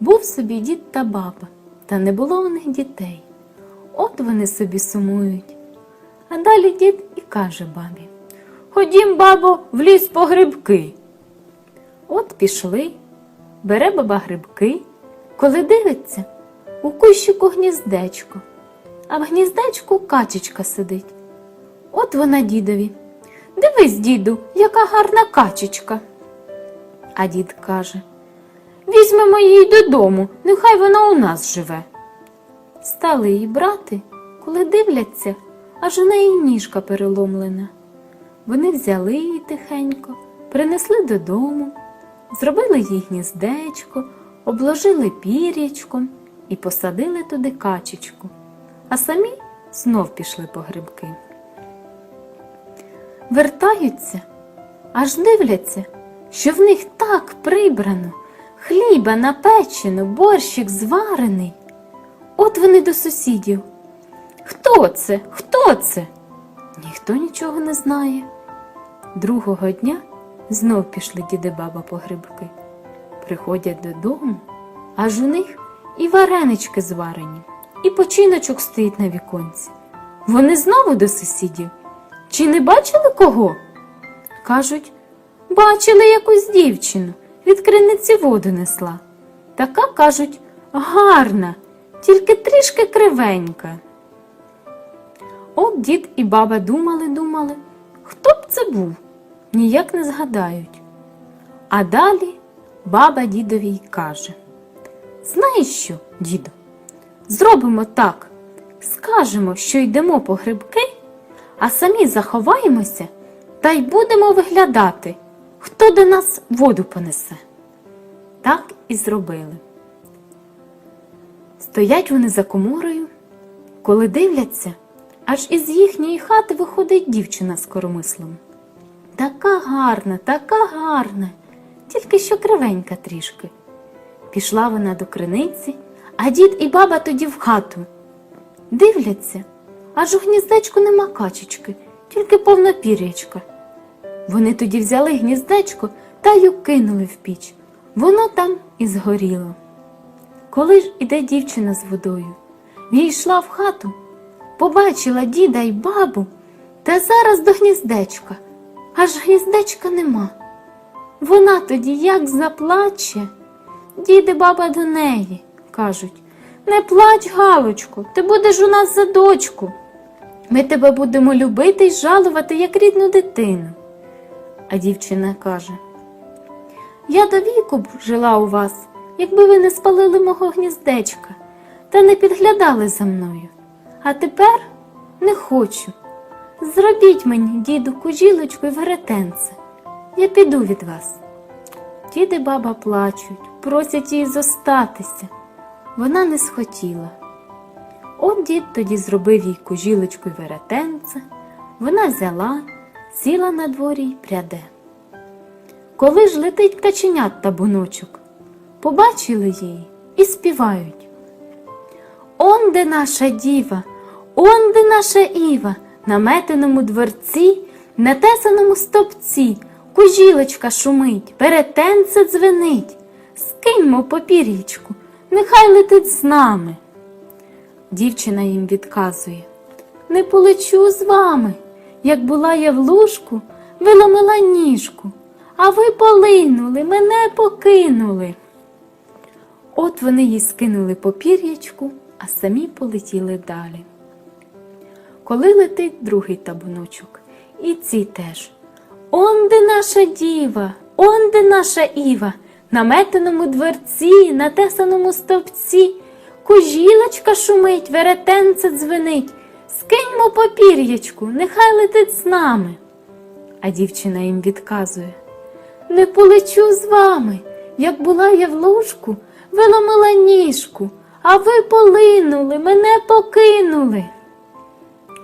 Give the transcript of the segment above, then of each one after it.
Був собі дід та баба, та не було у них дітей. От вони собі сумують. А далі дід і каже бабі: Ходім, бабо, в ліс по грибки. От пішли, бере баба грибки, коли дивиться, у кущику гніздечко, а в гніздечку качечка сидить. От вона дідові. Дивись, діду, яка гарна качечка. А дід каже Візьмемо її додому, нехай вона у нас живе. Стали її брати, коли дивляться, аж у неї ніжка переломлена. Вони взяли її тихенько, принесли додому, зробили їй гніздечко, обложили пір'ячком і посадили туди качечку, а самі знов пішли по грибки. Вертаються, аж дивляться, що в них так прибрано, хліба напечено, борщик зварений. От вони до сусідів. Хто це? Хто це? Ніхто нічого не знає. Другого дня знов пішли діди баба по грибки. Приходять додому, аж у них і варенички зварені, і починочок стоїть на віконці. Вони знову до сусідів. Чи не бачили кого? Кажуть, бачили якусь дівчину, від криниці воду несла. Така, кажуть, гарна, тільки трішки кривенька. От дід і баба думали, думали, хто б це був, ніяк не згадають. А далі баба дідові й каже: Знаєш що, діду, зробимо так, скажемо, що йдемо по грибки, а самі заховаємося та й будемо виглядати, хто до нас воду понесе. Так і зробили. Стоять вони за коморою, коли дивляться, аж із їхньої хати виходить дівчина з коромислом. Така гарна, така гарна, тільки що кривенька трішки. Пішла вона до криниці, а дід і баба тоді в хату. Дивляться, аж у гніздечку нема качечки, тільки повна пір'ячка. Вони тоді взяли гніздечко та й укинули в піч. Воно там і згоріло. Коли ж іде дівчина з водою, війшла в хату, побачила діда й бабу, та зараз до гніздечка, аж гніздечка нема. Вона тоді як заплаче. Діди баба до неї, кажуть, не плач, Галочко, ти будеш у нас за дочку. Ми тебе будемо любити й жалувати, як рідну дитину. А дівчина каже, я до віку б жила у вас, якби ви не спалили мого гніздечка та не підглядали за мною. А тепер не хочу. Зробіть мені, діду, кужілочку й веретенце. Я піду від вас. Діди і баба плачуть, просять її зостатися. Вона не схотіла. От дід тоді зробив їй кужілочку й веретенце. Вона взяла, сіла на дворі й пряде. Коли ж летить каченят табуночок, побачили її і співають. Он де наша діва, он де наша Іва, на метеному дворці, на тесаному стопці, кужілочка шумить, перетенце дзвенить. Скиньмо попір'ячку, нехай летить з нами. Дівчина їм відказує Не полечу з вами. Як була я в лужку, виломила ніжку, а ви полинули, мене покинули. От вони їй скинули попір'ячку, а самі полетіли далі. Коли летить другий табуночок, і ці теж. Он де наша діва, он де наша Іва, на метеному дверці, на тесаному стовпці, кужілочка шумить, веретенце дзвенить, скиньмо попір'ячку, нехай летить з нами. А дівчина їм відказує Не полечу з вами, як була я в ложку, виломила ніжку, а ви полинули, мене покинули.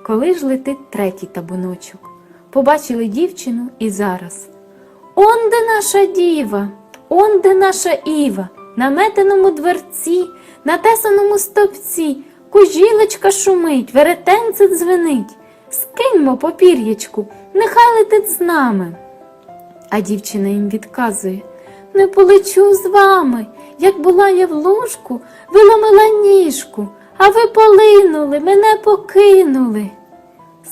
Коли ж летить третій табуночок, побачили дівчину і зараз. Он де наша діва, он де наша Іва, на метеному дверці, на тесаному стовпці, кужілочка шумить, веретенце дзвенить. Скиньмо попір'ячку, нехай летить з нами. А дівчина їм відказує не полечу з вами. Як була я в ложку, виламила ніжку, а ви полинули, мене покинули.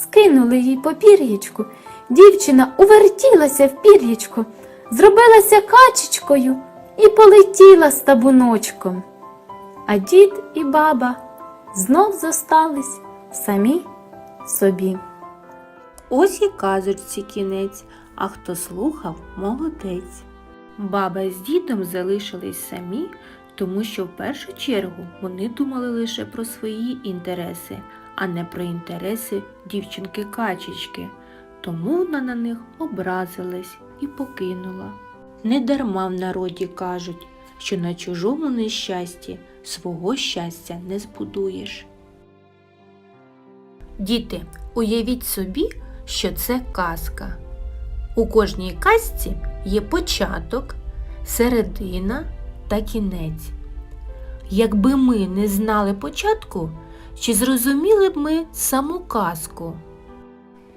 Скинули їй по пір'ячку. Дівчина увертілася в пір'ячко, зробилася качечкою і полетіла з табуночком. А дід і баба знов зостались самі собі. Ось і казочці кінець, а хто слухав, молодець. Баба з дідом залишились самі, тому що в першу чергу вони думали лише про свої інтереси, а не про інтереси дівчинки-качечки. Тому вона на них образилась і покинула. Недарма в народі кажуть, що на чужому нещасті свого щастя не збудуєш. Діти, уявіть собі, що це казка. У кожній казці є початок, середина та кінець. Якби ми не знали початку, чи зрозуміли б ми саму казку?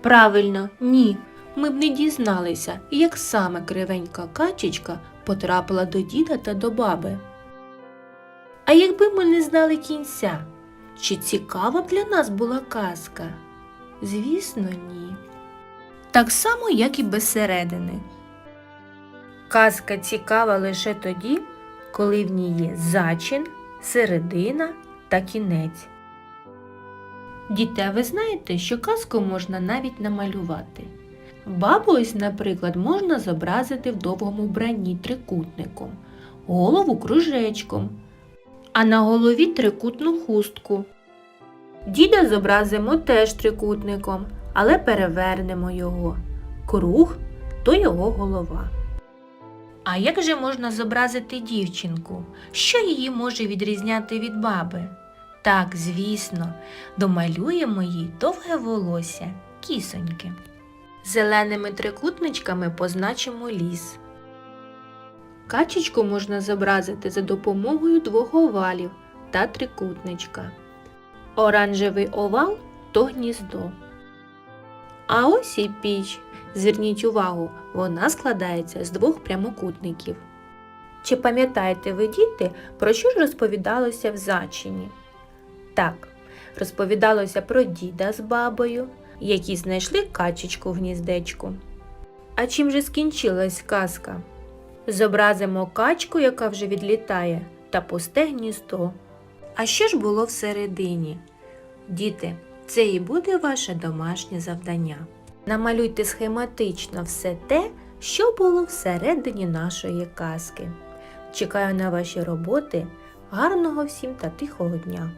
Правильно, ні. Ми б не дізналися, як саме кривенька качечка потрапила до діда та до баби. А якби ми не знали кінця, чи цікава б для нас була казка? Звісно, ні. Так само, як і без середини. Казка цікава лише тоді, коли в ній є зачин, середина та кінець. Діти, а ви знаєте, що казку можна навіть намалювати. Бабу ось, наприклад, можна зобразити в довгому вбранні трикутником, голову кружечком, а на голові трикутну хустку. Діда зобразимо теж трикутником, але перевернемо його. Круг то його голова. А як же можна зобразити дівчинку? Що її може відрізняти від баби? Так, звісно, домалюємо їй довге волосся, кісоньки. Зеленими трикутничками позначимо ліс. Качечку можна зобразити за допомогою двох овалів та трикутничка. Оранжевий овал то гніздо. А ось і піч. Зверніть увагу, вона складається з двох прямокутників. Чи пам'ятаєте ви, діти, про що ж розповідалося в зачині? Так, розповідалося про діда з бабою, які знайшли качечку в гніздечку. А чим же скінчилась казка? Зобразимо качку, яка вже відлітає, та пусте гніздо. А що ж було всередині? Діти, це і буде ваше домашнє завдання. Намалюйте схематично все те, що було всередині нашої казки. Чекаю на ваші роботи. Гарного всім та тихого дня!